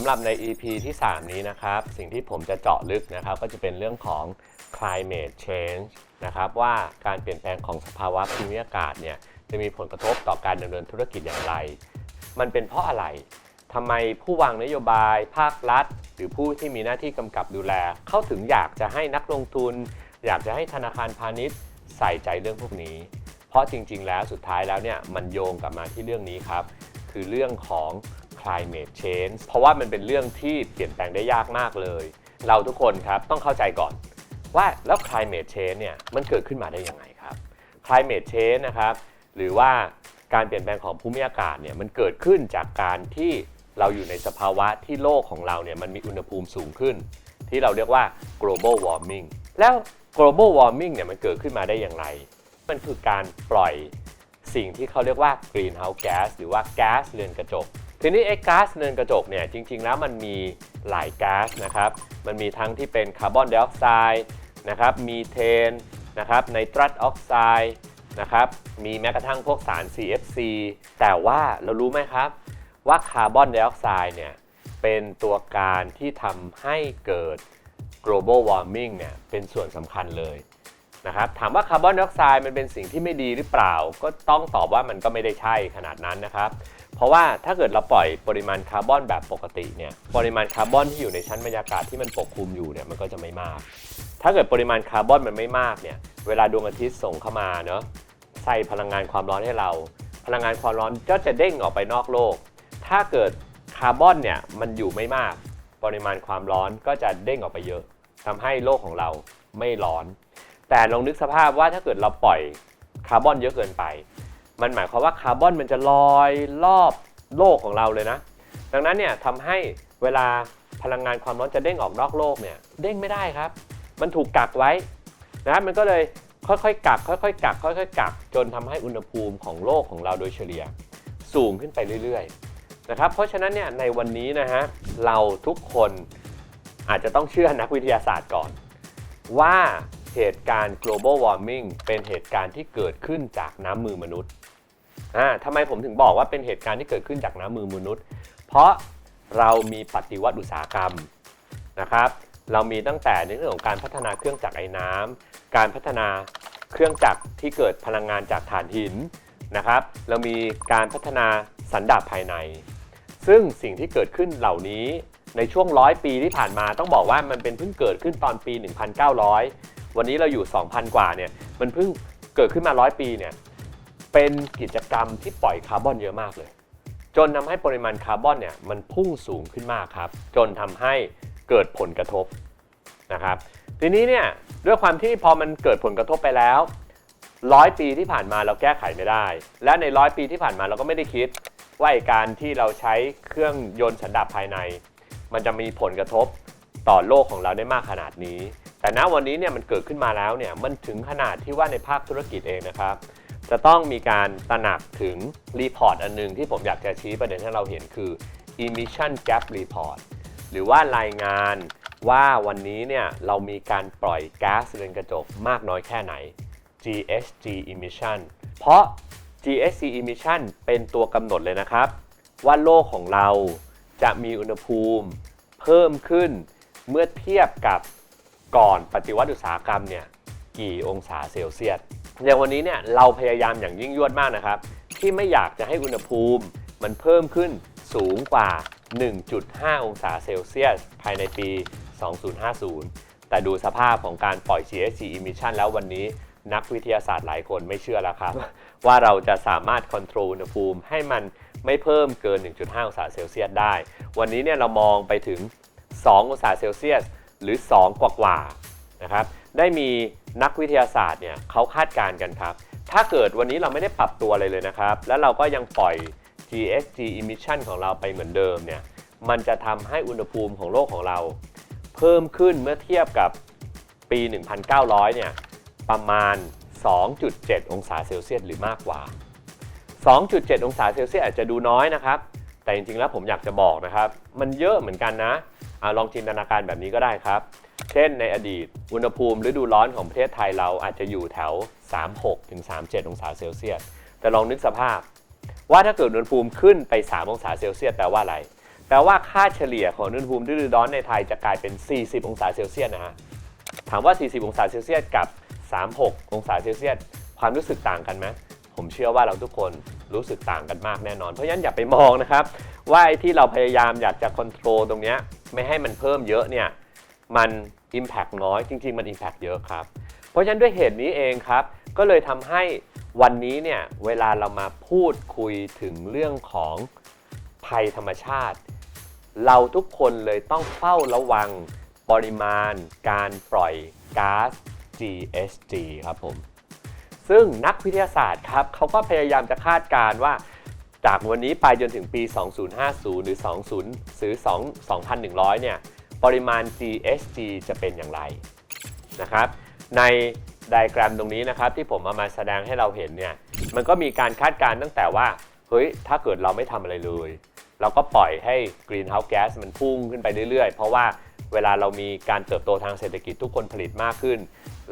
ำหรับใน EP ที่ 3 นี้นะครับ สิ่งที่ผมจะเจาะลึกนะครับ ก็จะเป็นเรื่องของ climate change นะครับ ว่าการเปลี่ยนแปลงของสภาวะภูมิอากาศเนี่ยจะมีผลกระทบต่อการดำเนินธุรกิจอย่างไร มันเป็นเพราะอะไรทำไมผู้วางนโยบาย ภาครัฐ หรือผู้ที่มีหน้าที่กำกับดูแล เข้าถึงอยากจะให้นักลงทุน อยากจะให้ธนาคารพาณิชย์ ใส่ใจเรื่องพวกนี้ เพราะจริง ๆ แล้วสุดท้ายแล้วเนี่ยมันโยงกลับมาที่เรื่องนี้ครับ คือเรื่องของ climate change เพราะว่ามันเป็นเรื่องที่เปลี่ยนแปลงได้ยากมากเลย เราทุกคนครับต้องเข้าใจก่อนว่าแล้ว climate change เนี่ยมันเกิดขึ้นมาได้ยังไงครับ climate change นะครับหรือว่าการเปลี่ยนแปลงของภูมิอากาศเนี่ยมันเกิดขึ้นจากการที่เราอยู่ในสภาวะที่โลกของเราเนี่ยมันมีอุณหภูมิสูงขึ้น ที่เราเรียกว่า global warming แล้ว global warming เนี่ยมันเกิดขึ้นมาได้อย่างไร มันคือการปล่อยสิ่งที่เขาเรียกว่า greenhouse gas หรือว่าแก๊สเรือนกระจก ทีนี้ไอ้ก๊าซเรือนกระจกเนี่ยจริง ๆ แล้วมันมีหลายก๊าซนะครับ มันมีทั้งที่เป็นคาร์บอนไดออกไซด์นะครับมีเทนนะครับไนตรัสออกไซด์นะครับมีแม้กระทั่งพวกสาร CFC แต่ว่าเรารู้ไหมครับ ว่าคาร์บอนไดออกไซด์เนี่ยเป็นตัวการที่ทำให้เกิด global warming เนี่ยเป็นส่วนสำคัญเลยนะครับถามว่าคาร์บอนไดออกไซด์มันเป็นสิ่งที่ไม่ดีหรือเปล่า ก็ต้องตอบว่ามันก็ไม่ได้ใช่ขนาดนั้นนะครับ เพราะว่าถ้าเกิดเราปล่อยปริมาณคาร์บอนแบบปกติเนี่ยปริมาณคาร์บอนที่อยู่ในชั้นบรรยากาศที่มันปกคลุมอยู่เนี่ยมันก็จะไม่มาก ถ้าเกิดปริมาณคาร์บอนมันไม่มากเนี่ยเวลาดวงอาทิตย์ส่งเข้ามาเนาะใส่พลังงานความร้อนให้เรา พลังงานความร้อนก็จะเด้งออกไปนอกโลก ถ้าเกิดคาร์บอนเนี่ยมันอยู่ไม่มาก ปริมาณความร้อนก็จะเด้งออกไปเยอะทำให้โลกของเราไม่ร้อน แต่ลองนึกสภาพว่าถ้าเกิดเราปล่อยคาร์บอนเยอะเกินไป มันหมายความว่าคาร์บอนมันจะลอยรอบโลกของเราเลยนะ ดังนั้นเนี่ยทำให้เวลาพลังงานความร้อนจะเด้งออกนอกโลกเนี่ยเด้งไม่ได้ครับ มันถูกกักไว้นะมันก็เลยค่อยๆกักค่อยๆกักค่อยๆกักจนทำให้อุณหภูมิของโลกของเราโดยเฉลี่ยสูงขึ้นไปเรื่อยๆนะครับเพราะฉะนั้นเนี่ยในวันนี้นะฮะเราทุกคนอาจจะต้องเชื่อนักวิทยาศาสตร์ก่อน ว่าเหตุการณ์ global warming เป็นเหตุการณ์ที่เกิดขึ้นจากน้ำมือมนุษย์ อ่าทำไมผมถึงบอกว่าเป็นเหตุการณ์ที่เกิดขึ้นจากน้ำมือมนุษย์ เพราะเรามีปฏิวัติอุตสาหกรรมนะครับ เรามีตั้งแต่ในเรื่องของการพัฒนาเครื่องจักรไอ้น้ำการพัฒนาเครื่องจักรที่เกิดพลังงานจากถ่านหินนะครับ เรามีการพัฒนาสันดาปภายใน ซึ่งสิ่งที่เกิดขึ้นเหล่านี้ในช่วงร้อยปีที่ผ่านมาต้องบอกว่ามันเป็นเพิ่งเกิดขึ้นตอนปี 1,900 วันนี้เราอยู่ 2,000 กว่าเนี่ยมันเพิ่งเกิดขึ้นมาร้อยปีเนี่ย เป็นกิจกรรมที่ปล่อยคาร์บอนเยอะมากเลย จนทำให้ปริมาณคาร์บอนเนี่ยมันพุ่งสูงขึ้นมากครับ จนทำให้เกิดผลกระทบนะครับ ทีนี้เนี่ยด้วยความที่พอมันเกิดผลกระทบไปแล้วร้อยปีที่ผ่านมาเราแก้ไขไม่ได้ และในร้อยปีที่ผ่านมาเราก็ไม่ได้คิดว่าการที่เราใช้เครื่องยนต์สันดาปภายใน มันจะมีผลกระทบต่อโลกของเราได้มากขนาดนี้ แต่ณวันนี้เนี่ยมันเกิดขึ้นมาแล้วเนี่ยมันถึงขนาดที่ว่าในภาคธุรกิจเองนะครับ จะต้องมีการตระหนักถึงรีพอร์ตอันหนึงที่ผมอยากจะชี้ประเด็นให้เราเห็นคือ emission gap report หรือว่ารายงานว่าวันนี้เนี่ยเรามีการปล่อยก๊าซเรือนกระจกมากน้อยแค่ไหน GHG emission เพราะ GHG emission เป็นตัวกำหนดเลยนะครับ ว่าโลกของเราจะมีอุณหภูมิเพิ่มขึ้นเมื่อเทียบกับก่อนปฏิวัติอุตสาหกรรมเนี่ยกี่องศาเซลเซียส อย่างวันนี้เนี่ยเราพยายามอย่างยิ่งยวดมากนะครับ ที่ไม่อยากจะให้อุณหภูมิมันเพิ่มขึ้นสูงกว่า 1.5 องศาเซลเซียส ภายในปี 2050 แต่ดูสภาพของการปล่อย GHG emission แล้ววันนี้นักวิทยาศาสตร์หลายคนไม่เชื่อแล้วครับ ว่าเราจะสามารถควบคุมอุณหภูมิให้มันไม่เพิ่มเกิน 1.5 องศาเซลเซียสได้ วันนี้เนี่ยเรามองไปถึง 2 องศาเซลเซียส หรือ 2 กว่ากว่าๆนะครับ ได้มีนักวิทยาศาสตร์เนี่ยเขาคาดการณ์กันครับ ถ้าเกิดวันนี้เราไม่ได้ปรับตัวอะไรเลยนะครับ แล้วเราก็ยังปล่อย GHG emission ของเราไปเหมือนเดิมเนี่ยมันจะทำให้อุณหภูมิของโลกของเรา เพิ่มขึ้นเมื่อเทียบกับปี 1,900 เนี่ยประมาณ 2.7 องศาเซลเซียสหรือมากกว่า 2.7 องศาเซลเซียสอาจจะดูน้อยนะครับ แต่จริงๆแล้วผมอยากจะบอกนะครับ มันเยอะเหมือนกันนะอะลองจินตนาการแบบนี้ก็ได้ครับ เช่นในอดีต อุณหภูมิฤดูร้อนของประเทศไทยเราอาจจะอยู่แถว 36ถึง37 องศาเซลเซียส แต่ลองนึกสภาพ ว่าถ้าเกิดอุณหภูมิขึ้นไป 3 องศาเซลเซียสแปลว่าอะไร แปลว่าค่าเฉลี่ยของอุณหภูมิฤดูร้อนในไทยจะกลายเป็น 40 องศาเซลเซียสนะฮะ ถามว่า 40 องศาเซลเซียสกับ 36 องศาเซลเซียสความรู้สึกต่างกันไหมผมเชื่อว่าเราทุกคนรู้สึกต่างกันมากแน่นอน เพราะฉะนั้นอย่าไปมองนะครับ ว่าไอ้ที่เราพยายามอยากจะควบคุมตรงนี้ไม่ให้มันเพิ่มเยอะเนี่ย มัน Impact น้อยจริง ๆ มัน Impact เยอะครับ เพราะฉะนั้นด้วยเหตุนี้เองครับ ก็เลยทำให้วันนี้เนี่ยเวลาเรามาพูดคุยถึงเรื่องของภัยธรรมชาติ เราทุกคนเลยต้องเฝ้าระวังปริมาณการปล่อยก๊าซ GHG ครับผม ซึ่งนักวิทยาศาสตร์ครับเขาก็พยายามจะคาดการณ์ว่าจากวันนี้ไปจนถึงปี 2050 หรือ 20 หรือ 2 2,100 เนี่ย ปริมาณ GHG จะเป็นอย่างไรนะครับ ในไดอะแกรมตรงนี้นะครับ ที่ผมเอามาแสดงให้เราเห็นเนี่ย มันก็มีการคาดการณ์ตั้งแต่ว่า เฮ้ย ถ้าเกิดเราไม่ทำอะไรเลย เราก็ปล่อยให้ Greenhouse Gas มันพุ่งขึ้นไปเรื่อยๆ เพราะว่าเวลาเรามีการเติบโตทางเศรษฐกิจทุกคนผลิตมากขึ้น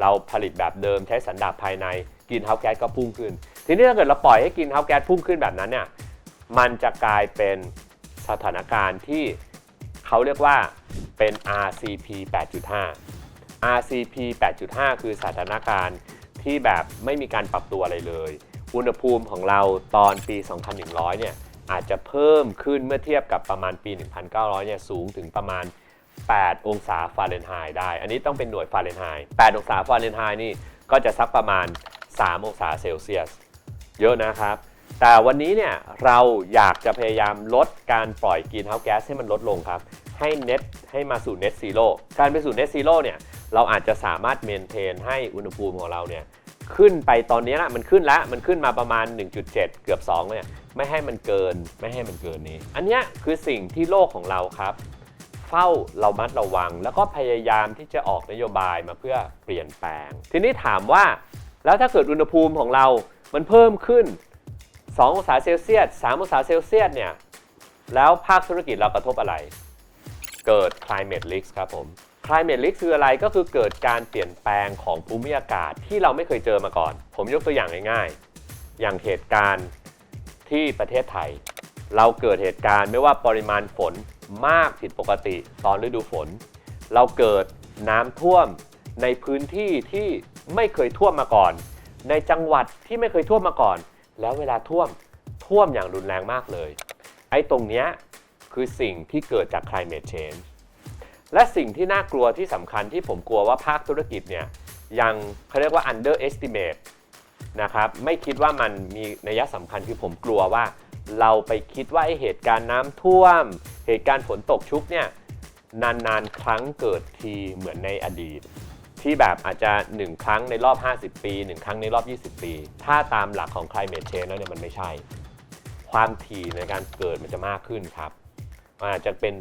เราผลิตแบบเดิมใช้สันดาปภายใน Greenhouse Gas ก็พุ่งขึ้น ทีนี้ถ้าเกิดเราปล่อยให้ Greenhouse Gas พุ่งขึ้นแบบนั้นเนี่ย มันจะกลายเป็นสถานการณ์ที่เขาเรียกว่า เป็น RCP 8.5 RCP 8.5 คือสถานการณ์ที่แบบไม่มีการปรับตัวอะไรเลย อุณหภูมิของเราตอนปี 2100 เนี่ยอาจจะเพิ่มขึ้นเมื่อเทียบกับประมาณปี 1900 เนี่ยสูงถึงประมาณ 8 องศาฟาเรนไฮต์ได้ อันนี้ต้องเป็นหน่วยฟาเรนไฮต์ 8 องศาฟาเรนไฮต์นี่ก็จะสักประมาณ 3 องศาเซลเซียส เยอะนะครับ แต่วันนี้เนี่ยเราอยากจะพยายามลดการปล่อยกรีนเฮาส์แก๊สให้มันลดลงครับ ให้เน็ตให้มาสู่เน็ตซีโร่การไปสู่เน็ตซีโร่เนี่ยเราอาจจะสามารถเมนเทนให้อุณหภูมิของเราเนี่ยขึ้นไปตอนนี้ละมันขึ้นแล้วมันขึ้นมาประมาณ 1.7 เกือบ2เนี่ยไม่ให้มันเกินไม่ให้มันเกินนี้ อันนี้คือสิ่งที่โลกของเราครับ เฝ้าเรามัดระวัง แล้วก็พยายามที่จะออกนโยบายมาเพื่อเปลี่ยนแปลง ทีนี้ถามว่า แล้วถ้าเกิดอุณหภูมิของเรา มันเพิ่มขึ้น 2 องศาเซลเซียส 3 องศาเซลเซียสเนี่ยแล้วภาคธุรกิจเรากระทบอะไร เกิด climate risk ครับผม climate risk คืออะไรก็คือเกิดการเปลี่ยนแปลงของภูมิอากาศที่เราไม่เคยเจอมาก่อน ผมยกตัวอย่างง่ายๆ อย่างเหตุการณ์ที่ประเทศไทย เราเกิดเหตุการณ์ไม่ว่าปริมาณฝนมากผิดปกติ ตอนฤดูฝน เราเกิดน้ำท่วมในพื้นที่ที่ไม่เคยท่วมมาก่อน ในจังหวัดที่ไม่เคยท่วมมาก่อน แล้วเวลาท่วมท่วมอย่างรุนแรงมากเลย ไอ้ตรงเนี้ย คือสิ่งที่เกิดจาก climate change และสิ่งที่น่ากลัวที่สำคัญที่ผมกลัวว่าภาคธุรกิจเนี่ยยังเขาเรียกว่า underestimate นะครับไม่คิดว่ามันมีนัยสำคัญคือผมกลัวว่า เราไปคิดว่าเหตุการณ์น้ำท่วม เหตุการณ์ฝนตกชุกเนี่ยนานๆ ครั้งเกิดทีเหมือนในอดีต ที่แบบอาจจะ 1 ครั้งในรอบ 50 ปี 1 ครั้งในรอบ 20 ปี ถ้าตามหลักของ climate change แล้วเนี่ยมันไม่ใช่ ความถี่ในการเกิดมันจะมากขึ้นครับ อาจจะเป็น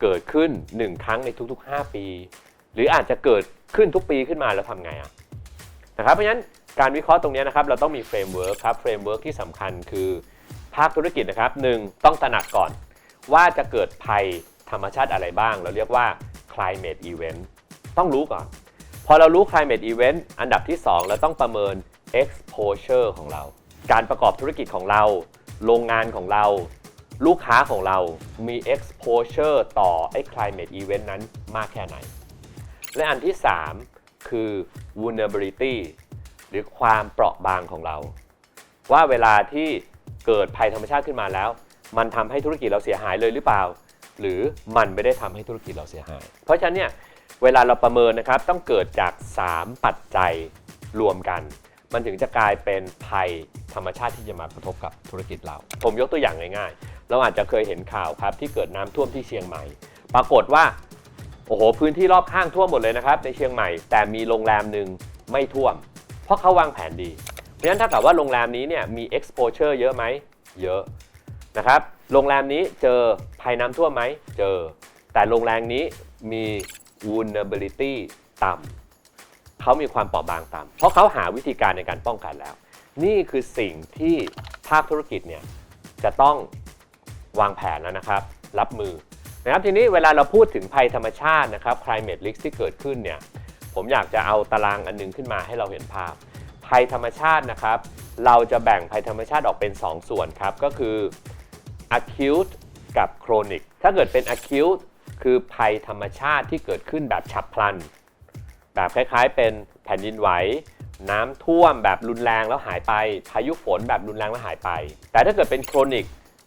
เกิดขึ้น 1 ครั้งในทุก ๆ 5 ปี หรืออาจจะเกิดขึ้นทุกปีขึ้นมาแล้วทำไงอะนะครับเพราะฉะนั้นการวิเคราะห์ตรงนี้นะครับเราต้องมีเฟรมเวิร์คครับเฟรมเวิร์คที่สำคัญคือภาคธุรกิจนะครับหนึ่งต้องตระหนักก่อน ว่าจะเกิดภัยธรรมชาติอะไรบ้าง เราเรียกว่า climate event ต้องรู้ก่อน พอเรารู้ climate event อันดับที่ 2 เราต้องประเมิน exposure ของเรา การประกอบธุรกิจของเรา โรงงานของเรา ลูกค้าของเรามี exposure ต่อไอ้ climate event นั้นมากแค่ไหน และอันที่ 3 คือ vulnerability หรือความเปราะบางของเรา ว่าเวลาที่เกิดภัยธรรมชาติขึ้นมาแล้ว มันทำให้ธุรกิจเราเสียหายเลยหรือเปล่า หรือมันไม่ได้ทำให้ธุรกิจเราเสียหาย เพราะฉะนั้นเนี่ยเวลาเราประเมินนะครับต้องเกิดจาก 3 ปัจจัยรวมกัน มันถึงจะกลายเป็นภัยธรรมชาติที่จะมากระทบกับธุรกิจเรา ผมยกตัวอย่างง่าย เราอาจจะเคยเห็นข่าวครับที่เกิดน้ำท่วมที่เชียงใหม่ ปรากฏว่าโอ้โหพื้นที่รอบข้างท่วมหมดเลยนะครับในเชียงใหม่แต่มีโรงแรมหนึ่งไม่ท่วม เพราะเขาวางแผนดีเพราะฉะนั้นถ้ากับว่าโรงแรมนี้เนี่ยมี exposure เยอะไหมเยอะนะครับโรงแรมนี้เจอภัยน้ำท่วมไหมเจอ แต่โรงแรมนี้มี vulnerability ต่ำเขามีความเปราะบางต่ำเพราะเขาหาวิธีการในการป้องกันแล้ว นี่คือสิ่งที่ภาคธุรกิจเนี่ยจะต้อง วางแผนแล้วนะครับ รับมือนะครับทีนี้เวลาเราพูดถึงภัยธรรมชาตินะครับ climate risk ที่เกิดขึ้นเนี่ยผมอยากจะเอาตารางอันนึงขึ้นมาให้เราเห็นภาพ ภัยธรรมชาตินะครับ เราจะแบ่งภัยธรรมชาติออกเป็น 2 ส่วนครับ ก็คือ acute กับ chronic ถ้าเกิดเป็น acute คือภัยธรรมชาติที่เกิดขึ้นแบบฉับพลัน แบบคล้ายๆ เป็นแผ่นดินไหวน้ำท่วมแบบรุนแรงแล้วหายไป พายุฝนแบบรุนแรงแล้วหายไป แต่ถ้าเกิดเป็นโครนิก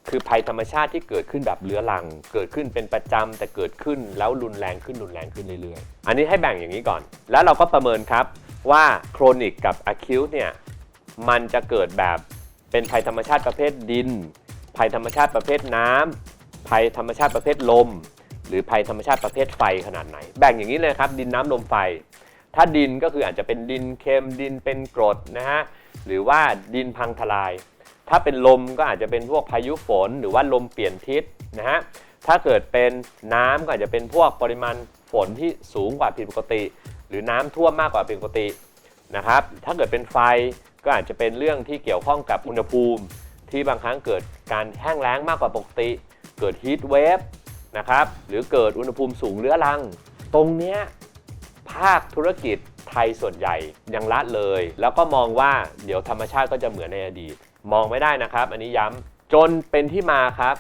คือภัยธรรมชาติที่เกิดขึ้นแบบเรื้อรัง เกิดขึ้นเป็นประจำแต่เกิดขึ้นแล้วรุนแรงขึ้นรุนแรงขึ้นเรื่อยๆ อันนี้ให้แบ่งอย่างนี้ก่อน แล้วเราก็ประเมินครับว่าโครนิกกับอะคิวเนี่ยมันจะเกิดแบบเป็นภัยธรรมชาติประเภทดิน ภัยธรรมชาติประเภทน้ำภัยธรรมชาติประเภทลม หรือภัยธรรมชาติประเภทไฟขนาดไหน แบ่งอย่างนี้เลยครับ ดินน้ำลมไฟ ถ้าดินก็คืออาจจะเป็นดินเค็มดินเป็นกรดนะฮะหรือว่าดินพังทลาย ถ้าเป็นลมก็อาจจะเป็นพวกพายุฝน หรือว่าลมเปลี่ยนทิศนะฮะ ถ้าเกิดเป็นน้ำก็อาจจะเป็นพวกปริมาณฝนที่สูงกว่าผิดปกติ หรือน้ำท่วมมากกว่าผิดปกตินะครับ ถ้าเกิดเป็นไฟก็อาจจะเป็นเรื่องที่เกี่ยวข้องกับอุณหภูมิ ที่บางครั้งเกิดการแห้งแล้งมากกว่าปกติ เกิดฮีทเวฟนะครับหรือเกิดอุณหภูมิสูงเรื้อรัง ตรงเนี้ยภาคธุรกิจไทยส่วนใหญ่ยังละเลย แล้วก็มองว่าเดี๋ยวธรรมชาติก็จะเหมือนในอดีต มองไม่ได้นะครับ อันนี้ย้ำจนเป็นที่มาครับ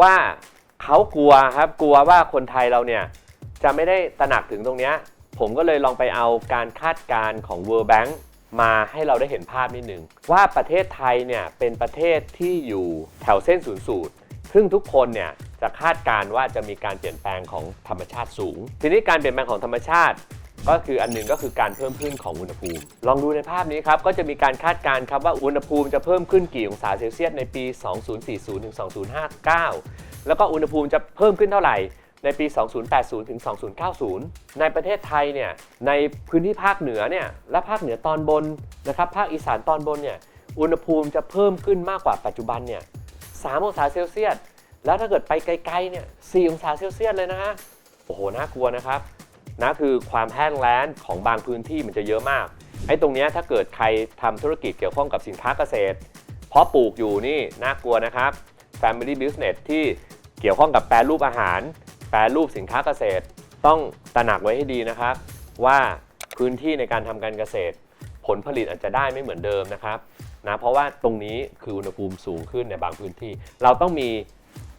ว่าเขากลัวครับกลัวว่าคนไทยเราเนี่ยจะไม่ได้ตระหนักถึงตรงนี้ผมก็เลยลองไปเอาการคาดการณ์ของ World Bank มาให้เราได้เห็นภาพนิดนึง ว่าประเทศไทยเนี่ยเป็นประเทศที่อยู่แถวเส้นศูนย์สูตร ซึ่งทุกคนเนี่ยจะคาดการณ์ว่าจะมีการเปลี่ยนแปลงของธรรมชาติสูง ทีนี้การเปลี่ยนแปลงของธรรมชาติ ก็คืออันหนึ่งก็คือการเพิ่มขึ้นของอุณหภูมิ ลองดูในภาพนี้ครับ ก็จะมีการคาดการณ์ครับว่าอุณหภูมิจะเพิ่มขึ้นกี่องศาเซลเซียสในปี 2040ถึง2059 แล้วก็อุณหภูมิจะเพิ่มขึ้นเท่าไหร่ในปี 2080 ถึง 2090 ในประเทศไทยเนี่ย ในพื้นที่ภาคเหนือเนี่ย และภาคเหนือตอนบนนะครับ ภาคอีสานตอนบนเนี่ย อุณหภูมิจะเพิ่มขึ้นมากกว่าปัจจุบันเนี่ย 3 องศาเซลเซียส แล้วถ้าเกิดไปไกลๆเนี่ย 4 องศาเซลเซียสเลยนะฮะ โอ้โห น่ากลัวนะครับ นะคือความแห้งแล้งของบางพื้นที่มันจะเยอะมากไอ้ตรงนี้ถ้าเกิดใครทำธุรกิจเกี่ยวข้องกับสินค้าเกษตร เพราะปลูกอยู่นี่น่ากลัวนะครับ Family Business ที่เกี่ยวข้องกับแปรรูปอาหาร แปรรูปสินค้าเกษตร ต้องตระหนักไว้ให้ดีนะครับ ว่าพื้นที่ในการทำการเกษตร ผลผลิตอาจจะได้ไม่เหมือนเดิมนะครับนะเพราะว่าตรงนี้คืออุณหภูมิสูงขึ้นในบางพื้นที่ เราต้องมี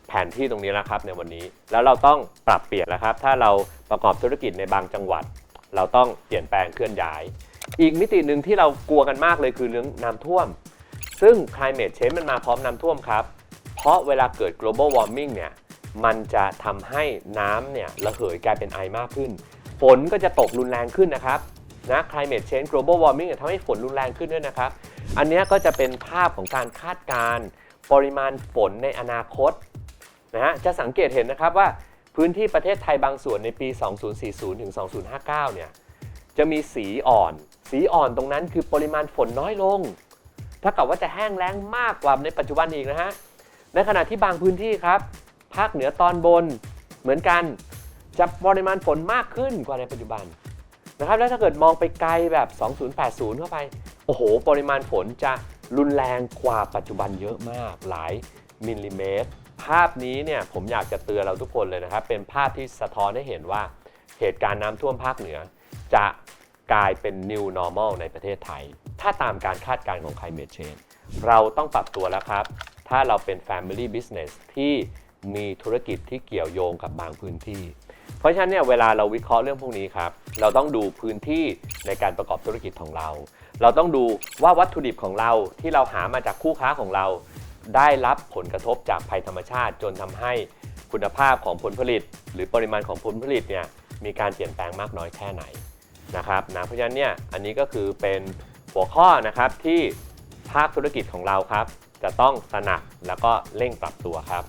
แผนที่ตรงนี้แล้วครับในวันนี้ แล้วเราต้องปรับเปลี่ยนแล้วครับ ถ้าเรา ประกอบธุรกิจในบางจังหวัด เราต้องเปลี่ยนแปลงเคลื่อนย้าย อีกมิติหนึ่งที่เรากลัวกันมากเลยคือเรื่องน้ำท่วม ซึ่ง climate change มันมาพร้อมน้ำท่วมครับ เพราะเวลาเกิด global warming เนี่ยมันจะทำให้น้ำเนี่ยระเหยกลายเป็นไอมากขึ้น ฝนก็จะตกรุนแรงขึ้นนะครับนะ climate change global warming ทำให้ฝนรุนแรงขึ้นด้วยนะครับ อันนี้ก็จะเป็นภาพของการคาดการณ์ปริมาณฝนในอนาคตนะฮะจะสังเกตเห็นนะครับว่า พื้นที่ประเทศไทยบางส่วนในปี 2040 ถึง 2059 เนี่ย จะมีสีอ่อน สีอ่อนตรงนั้นคือปริมาณฝนน้อยลง ถ้ากับว่าจะแห้งแล้งมากกว่าในปัจจุบันอีกนะฮะ ในขณะที่บางพื้นที่ครับ ภาคเหนือตอนบนเหมือนกัน จะปริมาณฝนมากขึ้นกว่าในปัจจุบันนะครับ แล้วถ้าเกิดมองไปไกลแบบ 2080 เข้าไป โอ้โห ปริมาณฝนจะรุนแรงกว่าปัจจุบันเยอะมากหลายมิลลิเมตร ภาพนี้เนี่ยผมอยากจะเตือนเราทุกคนเลยนะครับ เป็นภาพที่สะท้อนให้เห็นว่าเหตุการณ์น้ำท่วมภาคเหนือ จะกลายเป็น new normal ในประเทศไทย ถ้าตามการคาดการณ์ของ climate change เราต้องปรับตัวแล้วครับ ถ้าเราเป็น family business ที่มีธุรกิจที่เกี่ยวโยงกับบางพื้นที่ เพราะฉะนั้นเนี่ยเวลาเราวิเคราะห์เรื่องพวกนี้ครับ เราต้องดูพื้นที่ในการประกอบธุรกิจของเรา เราต้องดูว่าวัตถุดิบของเราที่เราหามาจากคู่ค้าของเรา ได้รับผลกระทบจากภัยธรรมชาติ จนทำให้คุณภาพของผลผลิต หรือปริมาณของผลผลิตเนี่ยมีการเปลี่ยนแปลงมากน้อยแค่ไหนนะครับนะเพราะฉะนั้นเนี่ยอันนี้ก็คือเป็นหัวข้อนะครับที่ภาคธุรกิจของเราครับ จะต้องตระหนักแล้วก็เร่งปรับตัวครับ